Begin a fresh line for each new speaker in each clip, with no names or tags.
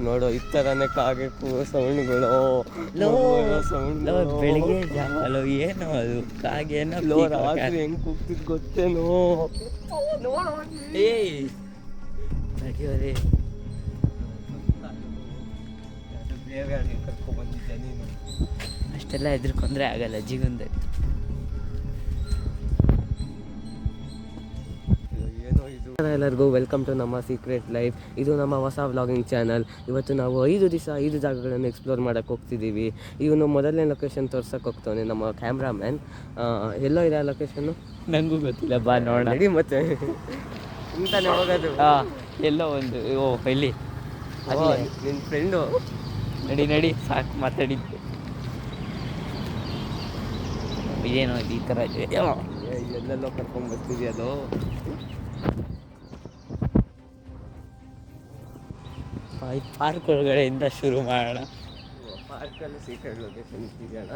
ನೋಡು ಈ ಥರನೇ ಕಾಗೆ ಕೂಗೋ ಸೌಂಡ್ಗಳು ಸೌಂಡ್
ಬೆಳಿಗ್ಗೆ ಜಾವ ಲೋ ಏನೋ ಅದು ಕಾಗೇನೋ
ಲೋ ರಾತ್ರಿ ಹೆಂಗ್ ಕೂಗ್ತಿದ್ ಗೊತ್ತೇನೋ?
ಏಯ್ ನಡಿಯೋರೆ
ಬೇರೆ ಕರ್ಕೊಂಡ್ಬಂದಿದ್ದೆ ನೀನು.
ಅಷ್ಟೆಲ್ಲ ಹೆದರ್ಕೊಂಡ್ರೆ ಆಗಲ್ಲ ಜೀವನದಲ್ಲಿ.
ಎಲ್ಲರಿಗೂ ವೆಲ್ಕಮ್ ಟು ನಮ್ಮ ಸೀಕ್ರೆಟ್ ಲೈಫ್ ಇದು ನಮ್ಮ ಹೊಸ ವ್ಲಾಗಿಂಗ್ ಚಾನಲ್ ಇವತ್ತು ನಾವು ಐದು ದಿವಸ ಐದು ಜಾಗಗಳನ್ನು ಎಕ್ಸ್ಪ್ಲೋರ್ ಮಾಡೋಕ್ಕೆ ಹೋಗ್ತಿದ್ದೀವಿ. ಇವನು ಮೊದಲನೇ ಲೊಕೇಶನ್ ತೋರ್ಸಕ್ಕೆ ಹೋಗ್ತಾನೆ ನಮ್ಮ ಕ್ಯಾಮ್ರಾಮ್ಯಾನ್ ಎಲ್ಲೋ ಇದೆ ಆ ಲೊಕೇಶನ್ನು
ನನಗೂ ಗೊತ್ತಿಲ್ಲ ಬಾ
ನೋಡಿ ಮತ್ತೆ. ಇಂತಾನೆ ಹೋಗೋದು.
ಎಲ್ಲೋ ಒಂದು ಓ ಇಲ್ಲಿ.
ನಿನ್ನ ಫ್ರೆಂಡು
ನಡಿ ನಡಿ ಸಾಕು ಮಾತಾಡಿದ್ದು ಏನೋ ಈ ಥರ
ಎಲ್ಲೆಲ್ಲೋ ಕರ್ಕೊಂಡು ಎಲ್ಲೆಲ್ಲೋ ಅದು?
ಈ ಪಾರ್ಕ್ ಒಳಗಡೆಯಿಂದ ಶುರು ಮಾಡೋಣ.
ಪಾರ್ಕಲ್ಲಿ ಸೀಕ್ರೆಟ್ ಲೊಕೇಶನ್ ಇದೆಯಲ್ಲ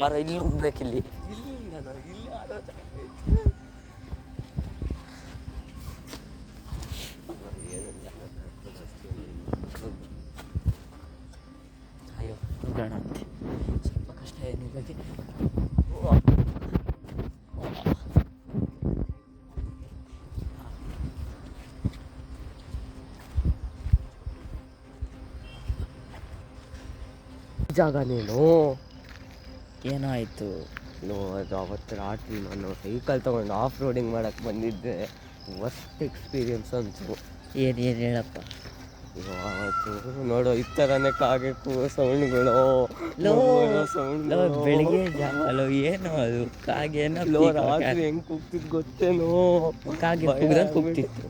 ಬರ ಇಲ್ಲಿ ಹೋಗ್ಬೇಕಿಲ್ಲಿ.
ಇಲ್ಲಿ
ಸ್ವಲ್ಪ ಕಷ್ಟ ಏನಿದೆ
ಜಾಗ ನೀನು
ಏನೋ
ನೋ ಅದು ಅವತ್ತು ರಾತ್ರಿ ನಾನು ಸೈಕಲ್ ತೊಗೊಂಡು ಆಫ್ ರೋಡಿಂಗ್ ಮಾಡಕ್ಕೆ ಬಂದಿದ್ದೆ. ವರ್ಸ್ಟ್ ಎಕ್ಸ್ಪೀರಿಯನ್ಸ್ ಅಂತು.
ಏನು ಏನು ಹೇಳಪ್ಪ?
ಅವತ್ತು ನೋಡು ಈ ಥರನೇ ಕಾಗೆ ಕೂ ಸೌಂಡ್ಗಳು
ಲೋ
ಸೌಂಡ್
ಬೆಳಿಗ್ಗೆ ಜಾವ ಏನು ಅದು ಕಾಗೆ
ಏನೋ ರಾತ್ರಿ ಹೆಂಗ್ ಕೂಗ್ತಿದ್ ಗೊತ್ತೇನೋ?
ಕಾಗೆ ಕೂಗ್ದಂಗೆ ಕೂಗ್ತಿತ್ತು?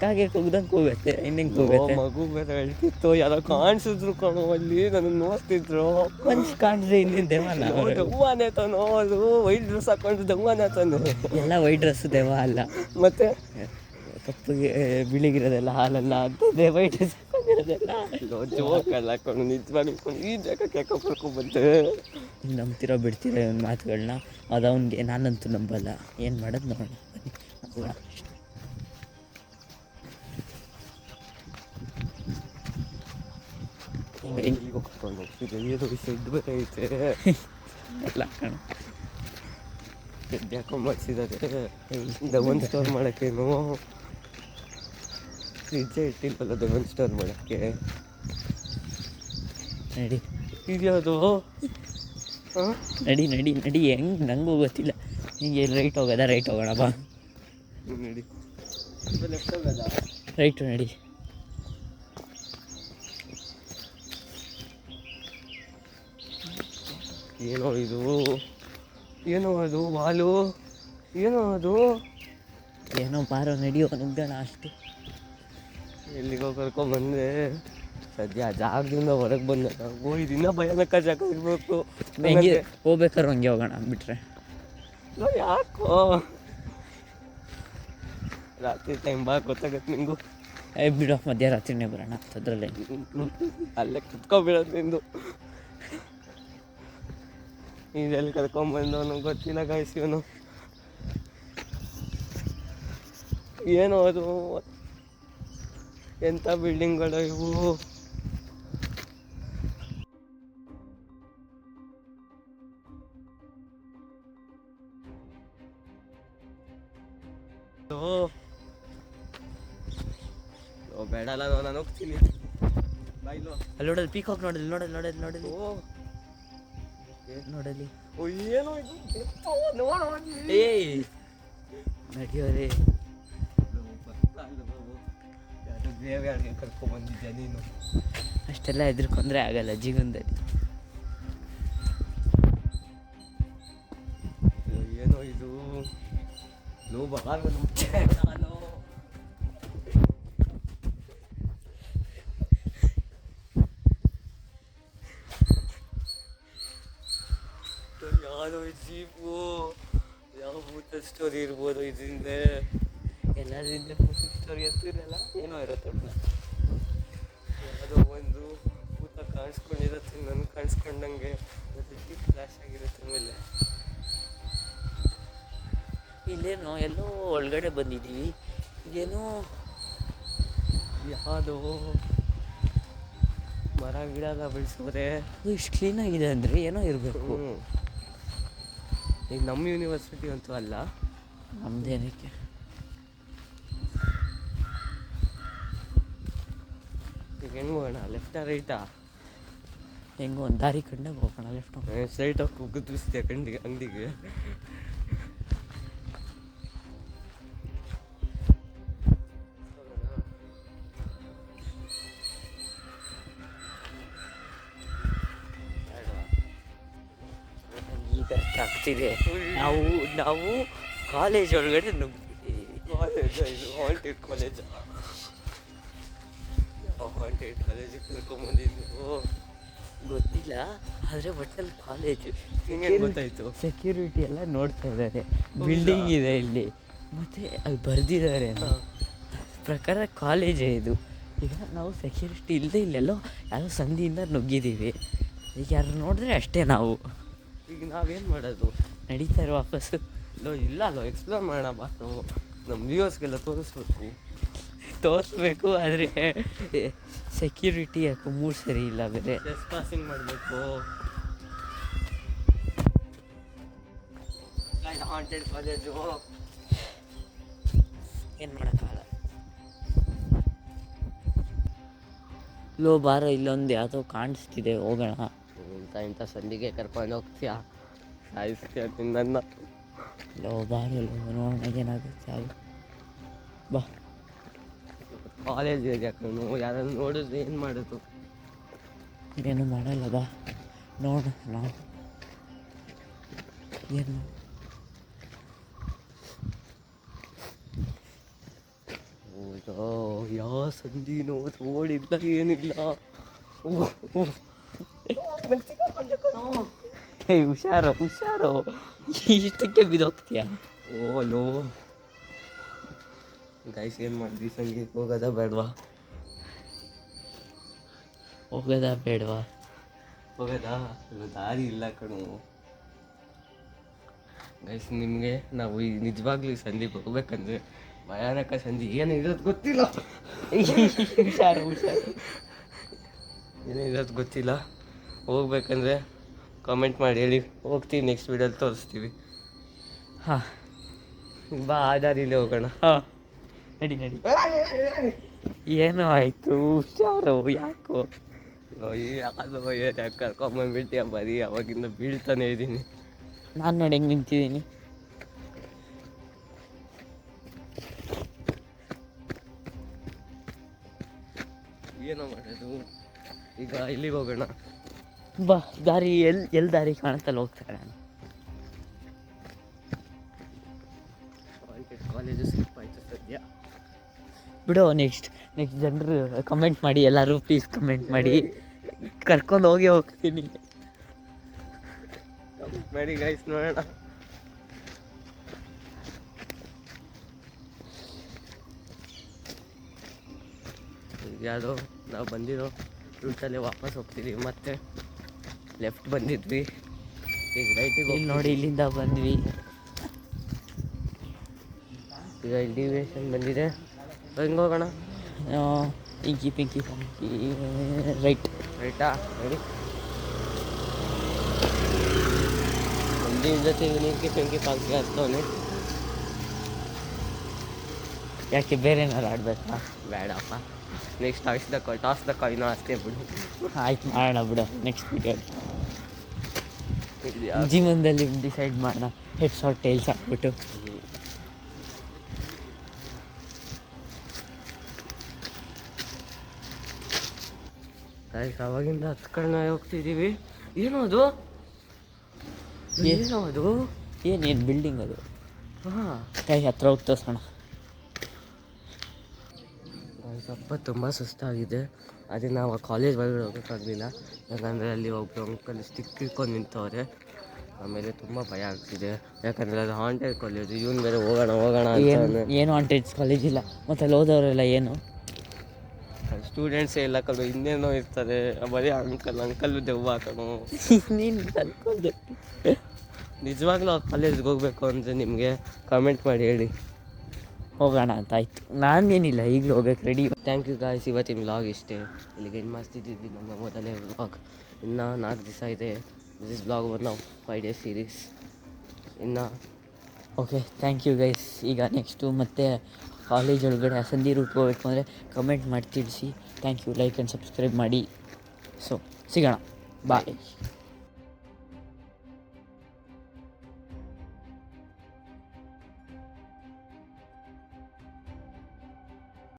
ಕಾಗೆ ಕೂಗ್ದಂಗೆ ಕೂಗುತ್ತೆ ಇನ್ನೇನು ಕೂಗುತ್ತೆ?
ಮಗು ಬೇರೆ ಹೇಳ್ತಿತ್ತು ಯಾರೋ ಕಾಣಿಸಿದ್ರು ಕಣೋ ಅಲ್ಲಿ ನನಗೆ ನೋಡ್ತಿದ್ರು.
ಮನ್ಸು ಕಾಣಿದ್ರೆ ಇನ್ನೇನು
ದೇವನ ದೆವ್ವನೇ ತಾನೋ ಅದು ವೈಟ್ ಡ್ರೆಸ್ ಹಾಕೊಂಡು ದೆವ್ವನೇ ತಾನು.
ಎಲ್ಲ ವೈಟ್ ಡ್ರೆಸ್ ದೆವ್ವ ಅಲ್ಲ.
ಮತ್ತೆ?
ಕಪ್ಪಗೆ ಬಿಳಿಗಿರೋದೆಲ್ಲ ಹಾಲೆಲ್ಲ ಆಗ್ತದೆ ವೈಟ್ ಡ್ರೆಸ್ ಹಾಕೊಂಡಿರೋದೆಲ್ಲ
ಜೋಕ್ ಅಲ್ಲ ಕಣು ನಿಜವಾಗಿ ಈ ಜಾಗಕ್ಕೆ ಯಾಕೆ ಕರ್ಕೊಂಡ್ ಬಂತೆ
ನೀವ್ ನಂಬ್ತಿರೋ ಬಿಡ್ತಿರೋ ಇವನ್ ಮಾತುಗಳನ್ನ ಅದು ಅವ್ನಿಗೆ ನಾನಂತೂ ನಂಬಲ್ಲ. ಏನು ಮಾಡೋದು ನೋಡೋಣ ಬನ್ನಿ
ಕರ್ಕೊಂಡು ಹೋಗ್ತಿದ್ದೆ ಏನೋ
ಎಲ್ಲ ಕಣ.
ಮಾಡಿಸಿದ್ದಾರೆ ಸ್ಟೋರ್ ಮಾಡೋಕ್ಕೇನು? ಫ್ರಿಜ್ಜೇ ಇಟ್ಟಿಲ್ಲ ಡಬಲ್ ಸ್ಟೋರ್ ಮಾಡೋಕ್ಕೆ.
ನಡಿ.
ಇದ್ಯಾವುದು? ಯಾವುದು
ನಡಿ ನಡಿ ನಡಿ. ಹೆಂಗೆ ನಂಗೂ ಗೊತ್ತಿಲ್ಲ. ಹಿಂಗೆ ರೈಟ್ ಹೋಗೋದ ರೈಟ್ ಹೋಗೋಣ ಬಾ.
ನಡಿ. ಲೆಫ್ಟ್ ಹೋಗೋದ
ರೈಟು ನಡಿ.
ಏನೋ ಇದು? ಏನೋ ಅದು ವಾಲು ಏನೋ ಅದು?
ಏನೋ ಪಾರೋ ನಡಿಯೋ ನುಗ್ಗೋಣ ಅಷ್ಟು.
ಎಲ್ಲಿಗೋ ಬಂದೆ. ಸದ್ಯ ಜಾಗದಿಂದ ಹೊರಗೆ ಬಂದೆ. ಓ ಇದಿನ್ನ ಭಯಾನಕ ಜಾಗ ಇರ್ಬೇಕು.
ಹೆಂಗೆ ಹೋಗ್ಬೇಕಾದ್ರೆ ಹಂಗೆ ಹೋಗೋಣ ಬಿಟ್ರೆ?
ಯಾಕೋ? ರಾತ್ರಿ ಟೈಮ್ ಬಾ ಗೊತ್ತಾಗತ್ತೆ ನಿಂಗು.
ಏ ಬಿಡು ಮಧ್ಯರಾತ್ರಿನೇ ಬರೋಣ ಅದ್ರಲ್ಲೇ.
ಅಲ್ಲೇ ಕುತ್ಕೊಬಿಡೋದು ನಿಂದು. ಇದೆಲ್ಲಿ ಕರ್ಕೊಂಬಂದವನು ಗೊತ್ತಿಲ್ಲ ಕಾಯಿಸಿವನು ಏನೋ ಅದು ಎಂಥ ಬಿಲ್ಡಿಂಗ್ಗಳು ಇವು? ಓ ಓ ಬೇಡಲ್ಲ ನಾನು ಹೋಗ್ತೀನಿ.
ಅಲ್ಲಿ ನೋಡಲ್ಲಿ ಪೀಕಾಕ್ ನೋಡಲಿ ನೋಡಲಿ ನೋಡಲಿ ನೋಡಲಿ
ಓ.
ನೋಡಲಿ
ಓ ಏನೋ ಇದು.
ಏಯ್. ನಡಿಯೋರೆ
ಯಾರು ದೇವ್ಯಾರಿಗೆ ಕರ್ಕೊಂಬಂದಿದ್ಯಾ ನೀನು?
ಅಷ್ಟೆಲ್ಲ ಹೆದರ್ಕೊಂಡ್ರೆ ಆಗಲ್ಲ ಜೀವನದಲ್ಲಿ.
ಏನೋ ಇದು? ಲೋ ಬಾಗ ನಾನು ಯಾವುದೋ ಜೀಪು ಯಾವ ಸ್ಟೋರಿ ಇರ್ಬೋದು ಇದರಿಂದ.
ಎಲ್ಲರಿಂದ
ಸ್ಟೋರಿ ಅಂತ ಇರಲ್ಲ
ಏನೋ ಇರುತ್ತೆ.
ಯಾವುದೋ ಒಂದು ಭೂತ ಕಾಣಿಸ್ಕೊಂಡಿರುತ್ತೆ ನನ್ಗೆ ಕಾಣಿಸ್ಕೊಂಡಂಗೆ ಫ್ಲಾಶ್ ಆಗಿರುತ್ತೆ ಮೇಲೆ
ಇಲ್ಲೇನೋ ಎಲ್ಲೋ ಒಳಗಡೆ ಬಂದಿದ್ದೀವಿ. ಇದೇನೋ
ಯಾವುದೋ ಮರ ಗಿಡ ಎಲ್ಲ ಬೆಳೆಸೋರೆ
ಇಷ್ಟು ಕ್ಲೀನಾಗಿದೆ ಅಂದರೆ ಏನೋ ಇರಬೇಕು.
ಈಗ ನಮ್ಮ ಯೂನಿವರ್ಸಿಟಿ ಅಂತೂ ಅಲ್ಲ.
ನಮ್ದೇನಕ್ಕೆ?
ಈಗ ಹೆಂಗೆ ಹೋಗೋಣ? ಲೆಫ್ಟಾ ರೈಟಾ
ಹೆಂಗೋ ಒಂದು ದಾರಿ ಕಂಡಾಗ ಹೋಗೋಣ ಲೆಫ್ಟ್
ಸ್ಟ್ರೈಟ್ ಹೋಗಿ ಕುಗ್ಗಿಸ್ತೀಯ ಕಂಡಿಗೆ ಅಂಗಡಿಗೆ?
ಈಗ ಅರ್ಥ ಆಗ್ತಿದೆ. ನಾವು ನಾವು ಕಾಲೇಜ್ ಒಳಗಡೆ ನುಗ್ಗಿದ್ದೀವಿ
ಕಾಲೇಜ್ ಕಾಲೇಜ್ ಕಾಲೇಜಿಗೆ ಕರ್ಕೊಂಬಂದಿದ್ದು
ಗೊತ್ತಿಲ್ಲ ಆದರೆ ಒಟ್ಟಲ್ಲಿ ಕಾಲೇಜು
ಗೊತ್ತಾಯಿತು?
ಸೆಕ್ಯೂರಿಟಿ ಎಲ್ಲ ನೋಡ್ತಾ ಇದ್ದಾರೆ. ಬಿಲ್ಡಿಂಗ್ ಇದೆ ಇಲ್ಲಿ. ಮತ್ತು ಅಲ್ಲಿ ಬರೆದಿದ್ದಾರೆ ಪ್ರಕಾರ ಕಾಲೇಜೇ ಇದು. ಈಗ ನಾವು ಸೆಕ್ಯೂರಿಟಿ ಇಲ್ಲದೆ ಇಲ್ಲೆಲ್ಲೋ ಯಾರೋ ಸಂಧಿಯಿಂದ ನುಗ್ಗಿದ್ದೀವಿ. ಈಗ ಯಾರು ನೋಡಿದ್ರೆ ಅಷ್ಟೇ ನಾವು.
ಈಗ ನಾವೇನು ಮಾಡೋದು?
ನಡೀತಾರೆ ವಾಪಸ್ಸು.
ಲೋ ಇಲ್ಲ ಅಲ್ಲೋ ಎಕ್ಸ್ಪ್ಲೋರ್ ಮಾಡೋಣ ಬಾ. ನಾವು ನಮ್ಮ ವ್ಯೂವರ್ಸ್ಗೆಲ್ಲ ತೋರಿಸ್ಬೇಕು.
ತೋರಿಸ್ಬೇಕು ಆದರೆ ಸೆಕ್ಯೂರಿಟಿ ಯಾಕೋ ಮೂಡ್ ಸರಿ ಇಲ್ಲ ಬೇರೆ.
ಪಾಸಿಂಗ್ ಮಾಡಬೇಕು. ಹಾಂಟೆಡ್ ಕಾಲೇಜು
ಏನು ಮಾಡೋಕ್ಕಾಗಲ್ಲ ಲೋ ಬಾರ ಇಲ್ಲೊಂದು ಯಾವುದೋ ಕಾಣಿಸ್ತಿದೆ ಹೋಗೋಣ.
ಇಂಥ ಇಂಥ ಸಂದಿಗೆ ಕರ್ಕೊಂಡು ಹೋಗ್ತೀಯಾ? ಸಾಯಿಸ್ತೀಯ ನಿನ್ನ
ಲೋ ಬಾರ ಲೋ ನೋಡೋಣ ಏನಾಗುತ್ತೆ ಅದು. ಬಾ.
ಕಾಲೇಜ್ ಏರಿಯಾ ಕಣು ಯಾರನ್ನು ನೋಡಿದ್ರೆ ಏನು ಮಾಡೋದು?
ಏನು ಮಾಡಲ್ಲ ಬಾ. ನೋಡ ನಾವು ಏನು
ಓ ಯಾವ ಸಂದಿನೋ ಓಡಿಲ್ಲ ಏನಿಲ್ಲ. ಓ, ಓ.
ಏಯ್ ಹುಷಾರು ಹುಷಾರು. ಇಷ್ಟಕ್ಕೆ ಬಿದ್ದೋಗ್ತೀಯ?
ಓ ಲೋ ಗೈಸ್ ಏನು ಮಾಡಿದ್ವಿ ಸಂಗೀತ ಹೋಗೋದ ಬೇಡವಾ?
ಹೋಗದ ಬೇಡವಾ?
ಹೋಗೋದಾ? ದಾರಿ ಇಲ್ಲ ಕಣು. ಗೈಸ್ ನಿಮಗೆ ನಾವು ಈ ನಿಜವಾಗ್ಲೂ ಸಂದಿಗೆ ಹೋಗ್ಬೇಕಂದ್ರೆ ಭಯಾನಕ ಸಂಧಿ. ಏನು ಇರೋದು ಗೊತ್ತಿಲ್ಲ.
ಹುಷಾರು ಹುಷಾರು.
ಏನು ಇರೋದು ಗೊತ್ತಿಲ್ಲ. ಹೋಗ್ಬೇಕಂದ್ರೆ ಕಾಮೆಂಟ್ ಮಾಡಿ ಹೇಳಿ. ಹೋಗ್ತೀವಿ ನೆಕ್ಸ್ಟ್ ವೀಡಿಯೋಲಿ ತೋರಿಸ್ತೀವಿ.
ಹಾಂ.
ಬಾ ಆ ದಾರಿಲೇ ಹೋಗೋಣ.
ಹಾಂ. ನಡಿ ನಡಿ. ಏನೋ ಆಯ್ತು ಹುಷಾರು ಯಾಕೋ?
ಯಾಕೋ ಏನು ಕರ್ಕೊಂಬಂದ್ಬಿಟ್ಟು ಬರೀ ಅವಾಗಿಂದ ಬೀಳ್ತಾನೆ ಇದ್ದೀನಿ.
ನಾನು ನೋಡಿ ಹೆಂಗೆ ನಿಂತಿದ್ದೀನಿ.
ಏನೋ ಮಾಡೋದು? ಈಗ ಇಲ್ಲಿಗೆ ಹೋಗೋಣ?
ಬಾ ದಾರಿ ಎಲ್ಲಿ ಎಲ್ಲಿ ದಾರಿ ಕಾಣುತ್ತಲ್ಲ ಹೋಗ್ತಾರೆ ನಾನು.
ಕಾಲೇಜು ಸ್ಲಿಪ್ ಆಯಿತು ಸದ್ಯ.
ಬಿಡು ನೆಕ್ಸ್ಟ್ ನೆಕ್ಸ್ಟ್ ಜನರು ಕಮೆಂಟ್ ಮಾಡಿ ಎಲ್ಲರೂ ಪ್ಲೀಸ್ ಕಮೆಂಟ್ ಮಾಡಿ. ಕರ್ಕೊಂಡು ಹೋಗಿ ಹೋಗ್ತೀನಿ.
ಮಾಡಿ ಗೈಸ್ ನೋಡೋಣ. ಯಾವುದೋ ನಾವು ಬಂದಿರೋ ರೂಟಲ್ಲಿ ವಾಪಸ್ ಹೋಗ್ತೀವಿ ಮತ್ತೆ ಲೆಫ್ಟ್ ಬಂದಿದ್ವಿ. ಈಗ ರೈಟಿಗೆ
ಹೋಗಿ ನೋಡಿ ಇಲ್ಲಿಂದ ಬಂದ್ವಿ.
ಈಗ ಇಲ್ಲಿ ಬಂದಿದೆ. ಹೆಂಗೆ ಹೋಗೋಣ
ಪಿಂಕಿ ಪಿಂಕಿ ಪಿಂಕಿ ರೈಟ್.
ರೈಟಾ? ರೆಡಿ ನಮ್ದು ಜೊತೆ ಪಿಂಕಿ ಪಿಂಕಿ ಪಂಕಿ ಹಸ್ತವನೆ
ಯಾಕೆ ಬೇರೆ ಏನಾರು ಆಡ್ಬೇಕಾ?
ಬೇಡಪ್ಪ. Next toss the toss the ಕಾಯಿನೋ ಅಷ್ಟೇ ಬಿಡು.
ಆಯ್ತು ಮಾಡೋಣ ಬಿಡು. ನೆಕ್ಸ್ಟ್
ಯಾವ್ದು?
ಜೀವನದಲ್ಲಿ ಡಿಸೈಡ್ ಮಾಡೋಣ. ಹೆಡ್ ಶಾರ್ಟ್ ಟೈಲ್ಸ್ ಹಾಕ್ಬಿಟ್ಟು
ಗೈಸ್ ಅವಾಗಿಂದ ಹತ್ಕೊಂಡು ಹೋಗ್ತಿದ್ದೀವಿ ಏನು ಅದು ಏನು ಅದು
ಏನೇನು ಬಿಲ್ಡಿಂಗ್ ಅದು.
ಹಾಂ.
ಕೈ ಹತ್ರ ಹೋಗ್ತಾ ಸಣ್ಣ
ಸ್ವಲ್ಪ ತುಂಬ ಸುಸ್ತಾಗಿದೆ. ಅದೇ ನಾವು ಕಾಲೇಜ್ ಒಳಗಡೆ ಹೋಗೋಕ್ಕಾಗಲಿಲ್ಲ ಯಾಕಂದರೆ ಅಲ್ಲಿ ಒಬ್ಬರು ಅಂಕಲ್ ಸ್ಟಿಕ್ ಇಟ್ಕೊಂಡು ನಿಂತವ್ರೆ. ಆಮೇಲೆ ತುಂಬ ಭಯ ಆಗ್ತಿದೆ. ಯಾಕಂದರೆ ಅದು ಹಾಂಟೆಡ್ ಕಾಲೇಜು ಇವನು ಬೇರೆ ಹೋಗೋಣ ಹೋಗೋಣ
ಏನು ವಾಂಟೆಡ್ಸ್ ಕಾಲೇಜ್ ಇಲ್ಲ. ಮತ್ತು ಅಲ್ಲಿ ಹೋದವರೆಲ್ಲ ಏನು?
ಸ್ಟೂಡೆಂಟ್ಸೇ ಇಲ್ಲ ಕಲ್ಲು ಇನ್ನೇನೋ ಇರ್ತಾರೆ ಬರೀ ಅಂಕಲ್ ಅಂಕಲ್ ದೆವ್ವ ಆತನು.
ನೀನು
ನಿಜವಾಗ್ಲೂ ಅವ್ರ ಕಾಲೇಜ್ಗೆ ಹೋಗ್ಬೇಕು ಅಂದರೆ ನಿಮಗೆ ಕಮೆಂಟ್ ಮಾಡಿ ಹೇಳಿ.
ಹೋಗೋಣ ಅಂತ ಆಯ್ತು. ನಾನೇನಿಲ್ಲ ಈಗಲೂ ಹೋಗಕ್ಕೆ ರೆಡಿ
ಥ್ಯಾಂಕ್ ಯು ಗಾಯ್ಸ್ ಇವತ್ತಿನ ವ್ಲಾಗ್ ಇಷ್ಟೇ. ಇಲ್ಲಿಗೆ ಏನು ಮಾಡ್ತಿದ್ವಿ ನಮ್ಮ ಮೊದಲೇ ವ್ಲಾಗ್ ಇನ್ನು ನಾಲ್ಕು ದಿವಸ ಇದೆ. This is blog one of five days series ಇನ್ನು
ಓಕೆ ಥ್ಯಾಂಕ್ ಯು ಗೈಸ್ ಈಗ ನೆಕ್ಸ್ಟು ಮತ್ತೆ ಕಾಲೇಜ್ ಒಳಗಡೆ ಅಸಂದಿ ಹೋಗ್ಬೇಕು ಅಂದರೆ ಕಮೆಂಟ್ ಮಾಡಿ ತಿಳಿಸಿ thank you like and subscribe ಮಾಡಿ. ಸೊ ಸಿಗೋಣ. ಬಾಯ್